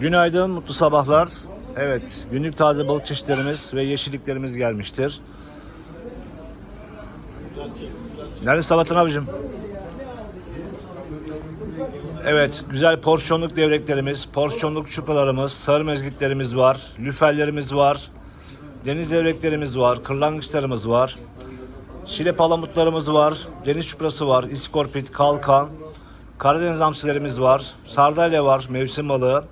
Günaydın, mutlu sabahlar. Evet, günlük taze balık çeşitlerimiz ve yeşilliklerimiz gelmiştir. Nerede salatin abicim? Evet, güzel porsiyonluk devreklerimiz, porsiyonluk çupralarımız, sarı mezgitlerimiz var, lüferlerimiz var, deniz devreklerimiz var, kırlangıçlarımız var, şile palamutlarımız var, deniz çuprası var, iskorpit, kalkan, Karadeniz hamsilerimiz var, sardalya var, mevsim balığı,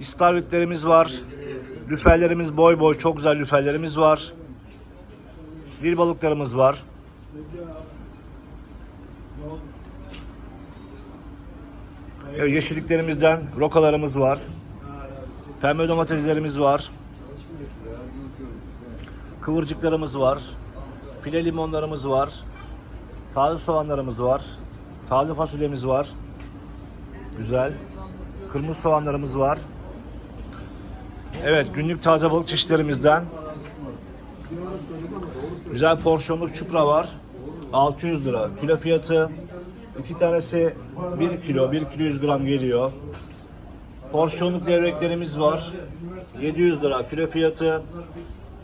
istavritlerimiz var, lüferlerimiz boy boy, çok güzel lüferlerimiz var, dil balıklarımız var. Evet, yeşilliklerimizden rokalarımız var. Pembe domateslerimiz var. Kıvırcıklarımız var. File limonlarımız var. Taze soğanlarımız var. Taze fasulyemiz var. Güzel. Kırmızı soğanlarımız var. Evet, günlük taze balık çeşitlerimizden güzel porsiyonluk çupra var. 600 lira. Kilo fiyatı iki tanesi 1 kilo, 1 kilo 100 gram geliyor. Porsiyonluk levreklerimiz var. 700 lira kilo fiyatı.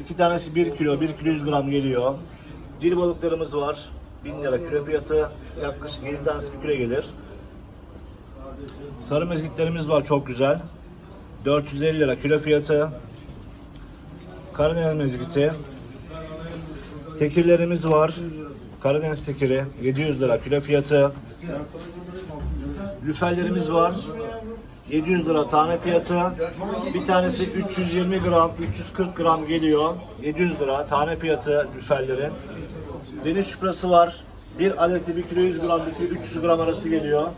İki tanesi 1 kilo, 1 kilo 100 gram geliyor. Dil balıklarımız var. 1000 lira kilo fiyatı. Yaklaşık 7 tanesi 1 kilo gelir. Sarı mezgitlerimiz var çok güzel. 450 lira kilo fiyatı. Karadeniz mezgiti. Tekirlerimiz var. Karadeniz tekiri 700 lira kilo fiyatı. Lüferlerimiz var. 700 lira tane fiyatı. Bir tanesi 320 gram, 340 gram geliyor. 700 lira tane fiyatı lüferlerin. Deniz çuprası var. Bir adeti 1 kilo 100 gram, 1 kilo 300 gram arası geliyor.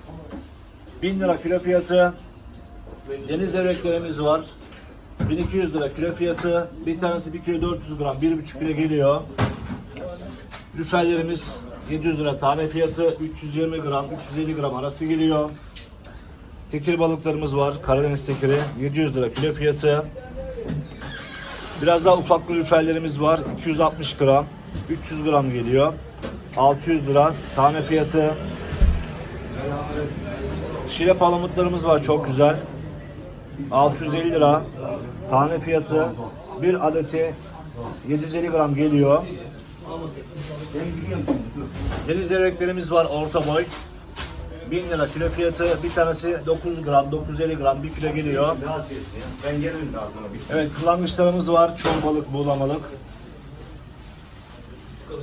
1000 lira kilo fiyatı. Deniz devreklerimiz var. 1200 lira kilo fiyatı. Bir tanesi 1 kilo 400 gram, 1,5 kilo geliyor. Lüferlerimiz 700 lira tane fiyatı. 320 gram, 350 gram arası geliyor. Tekir balıklarımız var. Karadeniz tekiri 700 lira kilo fiyatı. Biraz daha ufaklı lüferlerimiz var. 260 gram, 300 gram geliyor. 600 lira tane fiyatı. Şile palamutlarımız var çok güzel. 650 lira tane fiyatı. Bir adeti 750 gram geliyor. Deniz devreklerimiz var orta boy. 1000 lira kilo fiyatı. Bir tanesi 900 gram, 950 gram, 1 kilo geliyor. Ben gelirim. Bir Evet kırlangıçlarımız var. Çoğu balık, buğulamalık.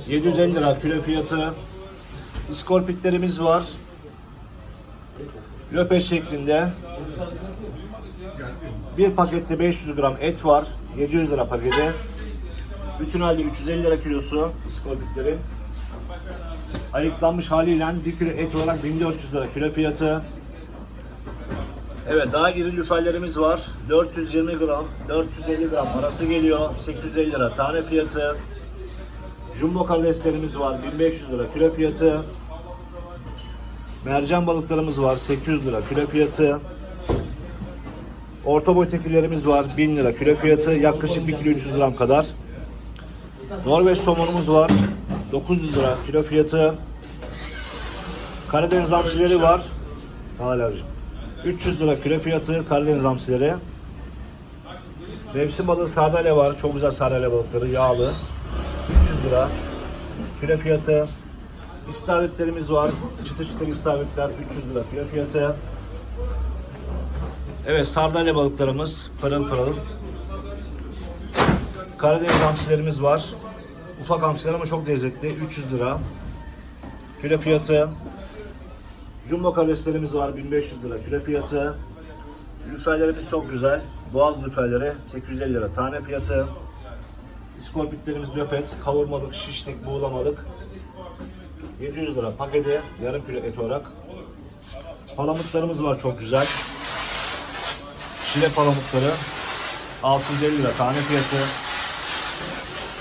750 lira kilo fiyatı. İskorpitlerimiz var. Löpe şeklinde. Bir pakette 500 gram et var. 700 lira paketi. Bütün halde 350 lira kilosu iskorpitlerin. Ayıklanmış haliyle 1 kilo et olarak 1400 lira kilo fiyatı. Evet daha iri lüferlerimiz var. 420 gram, 450 gram arası geliyor. 850 lira tane fiyatı. Jumbo karideslerimiz var. 1500 lira kilo fiyatı. Mercan balıklarımız var. 800 lira kilo fiyatı. Orta boy tekirlerimiz var. 1000 lira kilo fiyatı. Yaklaşık 1 kilo 300 gram kadar. Norveç somonumuz var. 900 lira kilo fiyatı. Karadeniz hamsileri var. Sağ ol abicim. 300 lira kilo fiyatı Karadeniz hamsileri. Mevsim balığı sardalya var. Çok güzel sardalya balıkları. Yağlı. 300 lira. Kilo fiyatı. İstavritlerimiz var. Çıtır çıtır istavritler 300 lira kilo fiyatı. Evet sardalya balıklarımız pırıl pırıl. Karadeniz hamsilerimiz var. Ufak hamsiler ama çok lezzetli. 300 lira. Kilo fiyatı. Jumbo karideslerimiz var 1500 lira kilo fiyatı. Lüferlerimiz çok güzel. Boğaz lüferleri 850 lira tane fiyatı. İskorpitlerimiz löpet, kavurmalık, şişlik, buğulamalık. 700 lira paketi, yarım kilo et olarak. Palamutlarımız var çok güzel. Şile palamutları 650 lira tane fiyatı.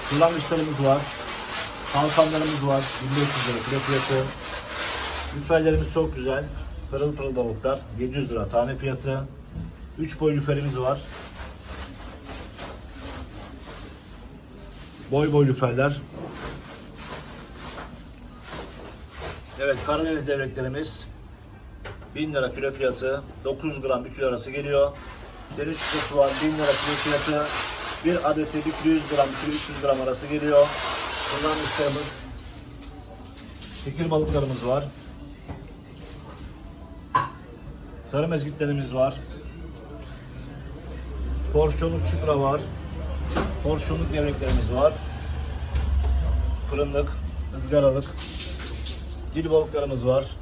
Kırlangıçlarımız var. Kalkanlarımız var 1500 lira kilo fiyatı. Lüferlerimiz çok güzel. Pırıl pırıl balıklar. 700 lira tane fiyatı. 3 boy lüferimiz var. Boy boy lüferler. Evet Karadeniz devreklerimiz. 1000 lira kilo fiyatı. 900 gram 1 kilo arası geliyor. Deniz şişesi var 1000 lira kilo fiyatı. Bir adeti 1 kilo 100 gram 1 kilo 300 gram arası geliyor. Bundan müşterimiz Fikir balıklarımız var. Sarı mezgitlerimiz var. Porsiyonluk çupra var. Porsiyonluk gevreklerimiz var. Fırınlık, ızgaralık. Dil balıklarımız var.